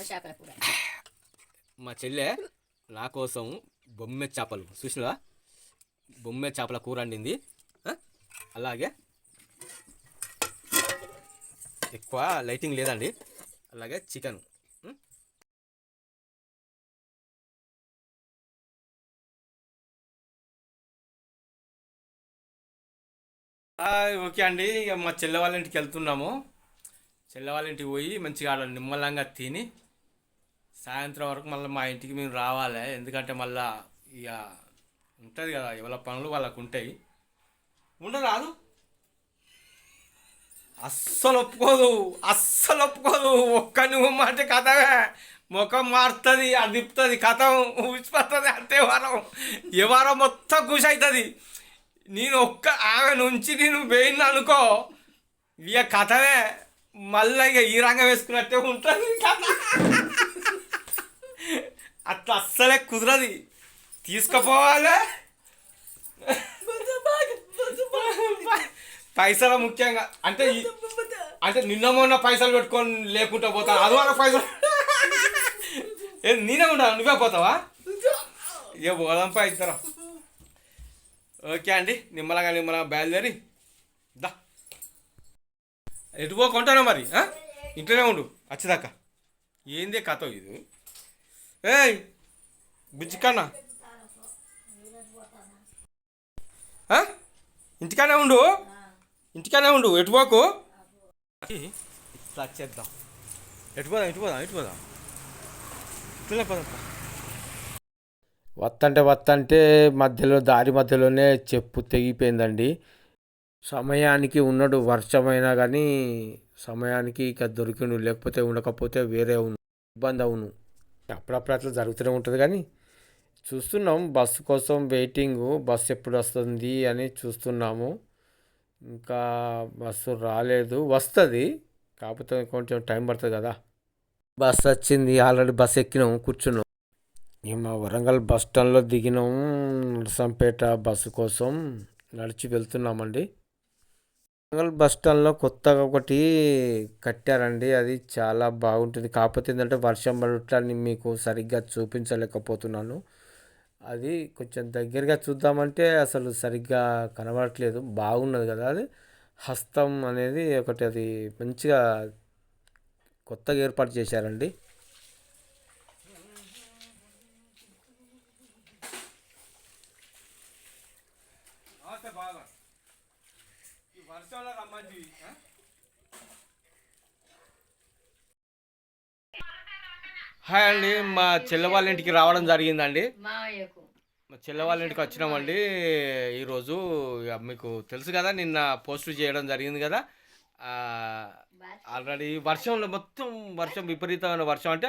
బొమ్మ చేపల కూర. మా చెల్లె నా కోసం బొమ్మె చేపలు చూసినవా? బొమ్మె చేపల కూర వండింది? అలాగే. ఎక్కువ లైటింగ్ లేదండి. అలాగే చికెన్. ఓకే అండి. ఇక మా చెల్లె వాళ్ళ ఇంటికి వెళ్తున్నాము. చెల్లె వాళ్ళ ఇంటికి పోయి మంచిగా ఆడ నిమ్మలంగా తిని సాయంత్రం వరకు మళ్ళీ మా ఇంటికి మేము రావాలి. ఎందుకంటే మళ్ళా ఇక ఉంటుంది కదా ఎవరి పనులు వాళ్ళకు ఉంటాయి. ఉండరాదు అస్సలు ఒప్పుకోదు. అస్సలు ఒప్పుకోదు. ఒక్క నువ్వు మాట కథవే ముఖం మారుతుంది అదిపుతుంది కథ ఊసిపోతుంది అంతే వారం. ఏ వారం మొత్తం ఖుషి అవుతుంది నేను ఒక్క ఆమె నుంచి నేను వేయిన అనుకో ఇక కథవే మళ్ళీ ఇక ఈ రంగం వేసుకున్నట్టే ఉంటుంది కథ. అట్లా అస్సలే కుదరది. తీసుకుపోవాలి. పైసలు ముఖ్యంగా. అంటే అంటే నిన్న మొన్న పైసలు పెట్టుకొని లేకుండా పోతాను. అది వాళ్ళ పైసలు. ఏ నేనే ఉండాలి నువ్వే పోతావా? ఇక పోదాంపా ఇద్దరం. ఓకే అండి నిమ్మలంగా నిమ్మలగా బయలుదేరి. దా. ఎటు పోకుంటాను మరి ఇంట్లోనే ఉండు. వచ్చేదాకా ఏంది కథ ఇది? ఏయ్ బుజ్జికన్నా? ఇంటికానే ఉండు. ఇంటికానే ఉండు. ఎటు పోకు? ఇట్లా చేద్దాం. ఎటు పోదాం ఎటు పోదాం ఎటు పోదాం? వత్తంటే వత్తంటే మధ్యలో దారి మధ్యలోనే చెప్పు తెగిపోయిందండి. సమయానికి ఉన్నాడు వర్షమైనా కానీ సమయానికి ఇక దొరికిండు లేకపోతే ఉండకపోతే వేరే ఇబ్బంది అవును. అప్పుడప్పుడు అట్లా జరుగుతూనే ఉంటుంది కానీ చూస్తున్నాం బస్సు కోసం వెయిటింగ్ బస్సు ఎప్పుడు వస్తుంది అని చూస్తున్నాము. ఇంకా బస్సు రాలేదు. వస్తుంది కాకపోతే కొంచెం టైం పడుతుంది కదా. బస్సు వచ్చింది ఆల్రెడీ బస్సు ఎక్కినాం కూర్చున్నాం. మేము వరంగల్ బస్ స్టాండ్లో దిగినాం నరసంపేట బస్సు కోసం నడిచి వెళ్తున్నామండి. వరంగల్ బస్ స్టాండ్లో కొత్తగా ఒకటి కట్టారండి. అది చాలా బాగుంటుంది. కాకపోతే ఏంటంటే వర్షం పడటాన్ని మీకు సరిగ్గా చూపించలేకపోతున్నాను. అది కొంచెం దగ్గరగా చూద్దామంటే అసలు సరిగ్గా కనబడట్లేదు. బాగున్నది కదా అది. హస్తం అనేది ఒకటి అది మంచిగా కొత్తగా ఏర్పాటు చేశారండి. హాయ్ అండి మా చెల్లె వాళ్ళ ఇంటికి రావడం జరిగిందండి. మా చెల్లె వాళ్ళ ఇంటికి వచ్చినామండి. ఈరోజు మీకు తెలుసు కదా నిన్న పోస్ట్ చేయడం జరిగింది కదా. ఆ, ఆల్రెడీ వర్షంలో మొత్తం వర్షం విపరీతమైన వర్షం అంటే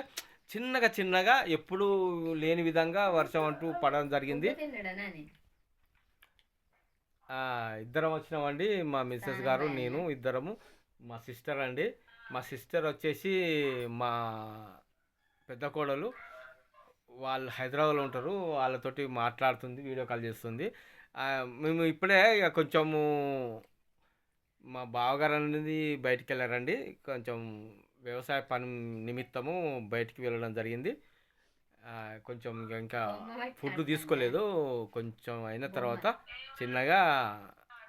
చిన్నగా చిన్నగా ఎప్పుడు లేని విధంగా వర్షం అంటూ పడడం జరిగింది. ఇద్దరం వచ్చినామండి. మా మిస్సెస్ గారు నేను ఇద్దరము మా సిస్టర్ అండి. మా సిస్టర్ వచ్చేసి మా పెద్ద కోడలు వాళ్ళు హైదరాబాద్లో ఉంటారు. వాళ్ళతోటి మాట్లాడుతుంది వీడియో కాల్ చేస్తుంది. మేము ఇప్పుడే ఇక కొంచెము మా బావగారు అనేది బయటికి వెళ్ళారండి. కొంచెం వ్యవసాయ పని నిమిత్తము బయటికి వెళ్ళడం జరిగింది. కొంచెం ఇంకా- ఇంకా ఫుడ్ తీసుకోలేదు. కొంచెం అయిన తర్వాత చిన్నగా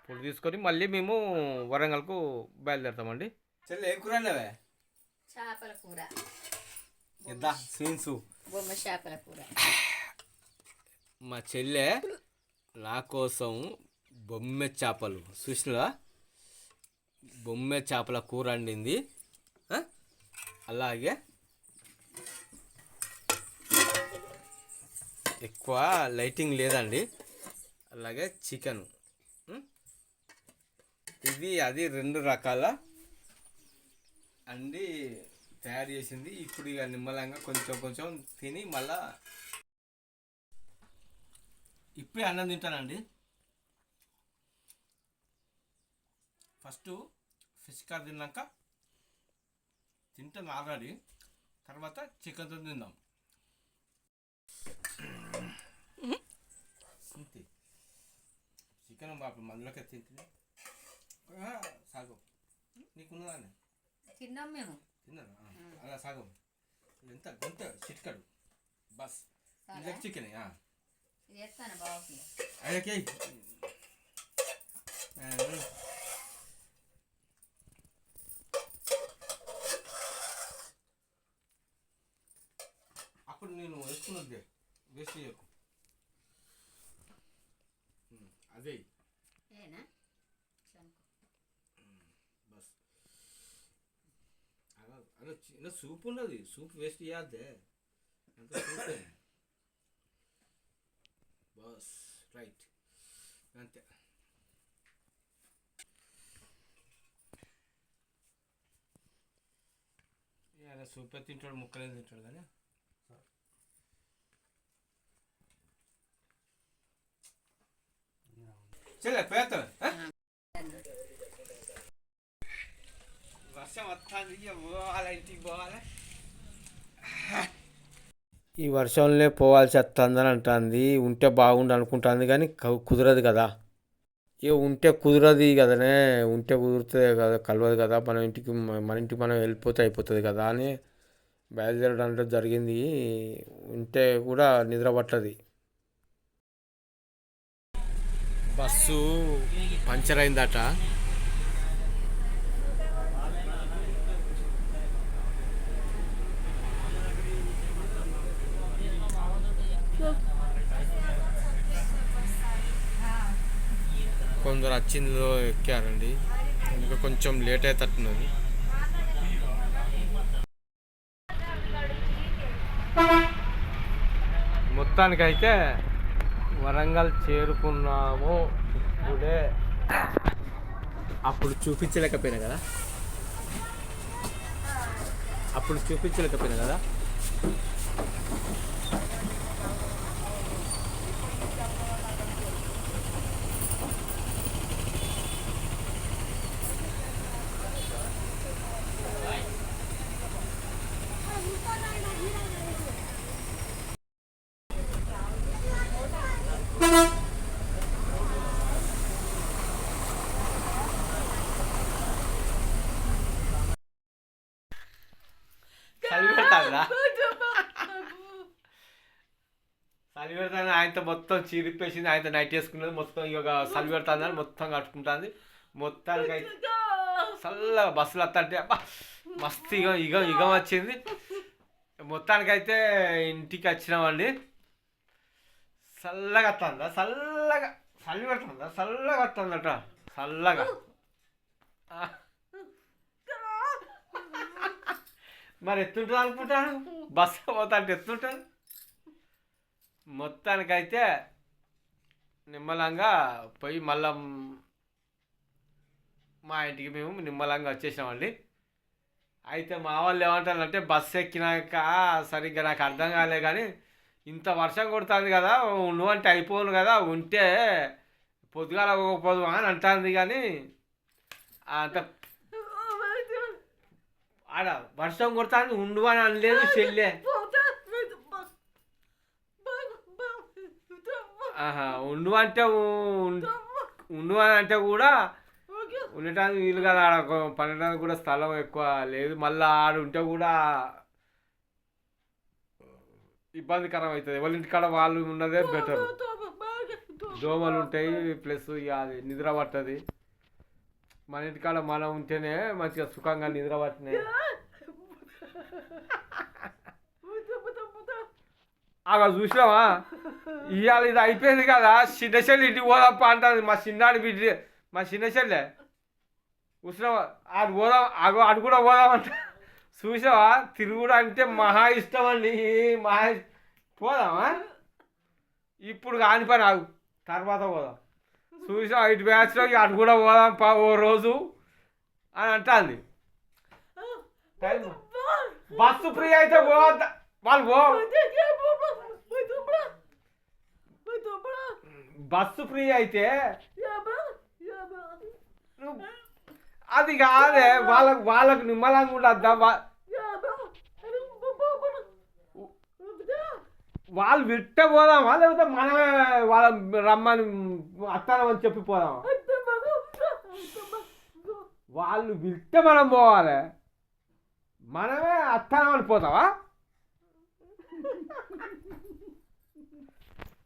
ఫుడ్ తీసుకొని మళ్ళీ మేము వరంగల్కు బయలుదేరుతామండి. చెల్లి ఏం కూర చేపల కూర. ఇద్దా సీన్సు బొమ్మ చేపల కూర. మా చెల్లె నా కోసం బొమ్మె చేపలు చూసినవా? బొమ్మె చేపల కూర వండింది. ఆ? అలాగే ఎక్కువ లైటింగ్ లేదండి. అలాగే చికెన్. ఇది అది రెండు రకాల. అండి తయారు చేసింది. ఇప్పుడు ఇక నిమ్మలంగా కొంచెం కొంచెం తిని మళ్ళా ఇప్పుడే అన్నం తింటానండి. ఫస్ట్ ఫిష్ కర్రీ తిన్నాక తింటాను ఆల్రెడీ. తర్వాత చికెన్తో తిందాం. అంతే చికెన్ బాపు మందులోకి తింటుంది సాగు నీకున్నదాన్ని తిన్నాం మేము తిన్నారా ఆ, అలా సాగం ఎంత గంత చిట్కడు బస్? ఇది చికెన్ ఇది ఎత్తాను బాగుంది అయ్యకే అప్పుడు నేను వేసుకున్నది వేస్ట్ చేయకు ఉమ్, అదే. ఏనా. బస్. అలా అలా చిన్న సూప్ ఉన్నది. సూప్ వేస్ట్ చేయద్దే అంత బస్ రైట్. అంతే. అలా సూపే తింటాడు ముక్కలే తింటాడు కానీ. చెల్లె పేత వర్షం వస్తుంది పోవాలి ఇంటికి పోవాలి? ఈ వర్షంలో పోవాల్సి వస్తుందని అంటుంది. ఉంటే బాగుండు అనుకుంటుంది కానీ కుదరదు కదా. ఇక ఉంటే కుదరదు కదనే. ఉంటే కుదురుతుంది కదా కలవదు కదా. మన ఇంటికి మన ఇంటికి మనం వెళ్ళిపోతే అయిపోతుంది కదా అని బయలుదేరడం అంటే జరిగింది. ఉంటే కూడా నిద్ర పట్టది. బస్సు పంచర్ అయిందట. కొందరు వచ్చిందో ఎక్కారండి. ఇంకా కొంచెం లేట్ అవుతున్నది మొత్తానికైతే వరంగల్ చేరుకున్నాము. ఇప్పుడే అప్పుడు చూపించలేకపోయినా కదా? అప్పుడు చూపించలేకపోయినా కదా చలి పెడతాడా చలి పెడతాను ఆయనతో మొత్తం చీరిపేసింది ఆయనతో నైట్ వేసుకున్నది మొత్తం ఇక చలి పెడతాను మొత్తం కట్టుకుంటుంది. మొత్తానికి చల్లగా బస్సులు వస్తుంటే మస్తు ఇగ ఇగ ఇగం వచ్చింది. మొత్తానికైతే ఇంటికి వచ్చినామండి. చల్లగా వస్తుందా చల్లగా చలి పెడుతుందా? చల్లగా వస్తుందట చల్లగా. మరి ఎత్తుంటుంది అనుకుంటాను బస్సు పోతా అంటే ఎత్తుంటాను మొత్తానికైతే నిమ్మలంగా పోయి మళ్ళా మా ఇంటికి మేము నిమ్మలంగా వచ్చేసామండి. అయితే మా వాళ్ళు ఏమంటారంటే బస్సు ఎక్కినాక సరిగ్గా నాకు అర్థం కాలే కానీ ఇంత వర్షం కొడుతుంది కదా నువ్వంటే అయిపోను కదా ఉంటే పొద్దుగాల పోదు అని అంటుంది కానీ అంత ఆడ వర్షం కొడుతుంది ఉండు అని అనలేదు చెల్లె. ఉండు అంటే ఉండు అని అంటే కూడా ఉండటానికి వీలు కదా ఆడ పండటానికి కూడా స్థలం ఎక్కువ లేదు. మళ్ళీ ఆడ ఉంటే కూడా ఇబ్బందికరం అవుతుంది. ఎవరి ఇంటికాడ వాళ్ళు ఉన్నదే బెటర్ దోమలు ఉంటాయి ప్లస్ ఇక అది నిద్ర పట్టది. మన ఇంటికాడ మనం ఉంటేనే మంచిగా సుఖంగా నిద్ర పట్టినాయి. అలా చూసినావా? ఇవాళ ఇది అయిపోయింది కదా చిన్న చెల్లి ఇంటికి పోదాం అంటుంది. మా చిన్నాడు బిడ్డ మా చిన్న చెల్లె చూసినావా ఆడు పోదాం అగో అటు కూడా పోదామంట చూసావా? తిరుగుడు అంటే మహా ఇష్టం అండి. మహా పోదామా? ఇప్పుడు కాని పని ఆగు. తర్వాత పోదాం. చూసావా? ఇటు బ్యాచ్లో అటు కూడా పోదాం పా ఓ రోజు అని అంటుంది. బస్సు ఫ్రీ అయితే పోవద్ద? వాళ్ళు పో. బస్సు ఫ్రీ అయితే అది కాదే వాళ్ళకు వాళ్ళకు నిమ్మలంగా ఉండద్దా? వాళ్ళు విట్ట పోదామా? లేకపోతే మనమే వాళ్ళ రమ్మని అత్తానమని చెప్పి పోదామా? వాళ్ళు విట్ట మనం పోవాలి. మనమే అత్తానమని పోతావా?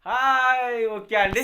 హాయ్ ఓకే అండి